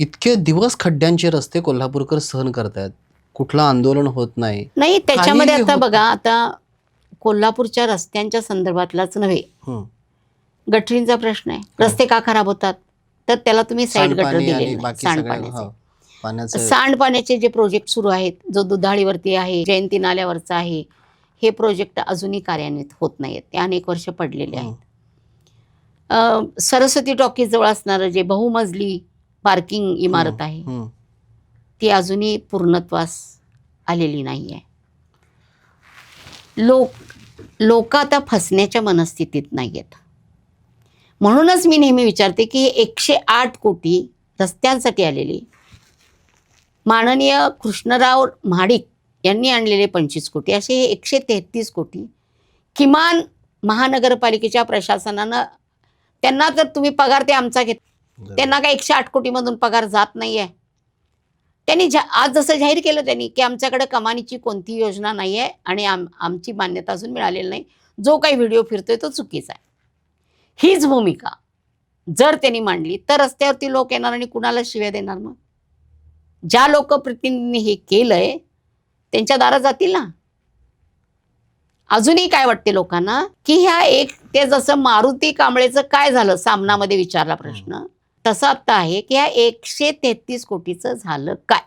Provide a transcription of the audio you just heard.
इतके दिवस खड्ड्यांचे रस्ते कोल्हापूरकर सहन करतायत. कुठलं आंदोलन होत नाही. नाही त्याच्यामध्ये आता बघा आता कोल्हापूरच्या रस्त्यांच्या संदर्भातलाच नव्हे. गटरींचा प्रश्न आहे. रस्ते का खराब होतात? तर त्याला तुम्ही साईड गटर दिले सांडपाण्याचे पाण्याचं सांडपाण्याचे जे प्रोजेक्ट सुरू आहेत जो दुधाळीवरती आहे जयंती नाल्यावरचा आहे हे प्रोजेक्ट अजूनही कार्यान्वित होत नाहीत ते अनेक वर्ष पडलेले आहेत. सरस्वती टॉकीज जवळ असणारं जे बहुमजली पार्किंग इमारत आहे. ती अजूनही पूर्णत्वास आलेली नाही आहे लोक लोक आता फसण्याच्या मनस्थितीत नाही आहेत म्हणूनच मी नेहमी विचारते की एकशे आठ कोटी रस्त्यांसाठी आलेली. माननीय कृष्णराव महाडिक यांनी आणलेले पंचवीस कोटी असे हे एकशे तेहतीस कोटी किमान महानगरपालिकेच्या प्रशासनानं त्यांना जर तुम्ही पगार ते आमचा घेत त्यांना काय एकशे आठ कोटीमधून पगार जात नाही आहे त्यांनी जा आज जसं जाहीर केलं त्यांनी की आमच्याकडे कमानीची कोणती योजना नाही आहे आणि आम आमची मान्यता अजून मिळालेली नाही. जो काही व्हिडिओ फिरतोय तो चुकीचा आहे. हीच भूमिका. जर त्यांनी मांडली तर रस्त्यावरती लोक येणार आणि कुणाला शिव्या देणार मग? ज्या लोकप्रतिनिधींनी हे केलंय त्यांच्या दारात जातील ना? अजूनही काय वाटते लोकांना? की ह्या एक ते जसं मारुती कांबळेचं काय झालं? सामनामध्ये विचारला प्रश्न. तसं आता आहे की ह्या एकशे तेहतीस कोटीचं झालं काय?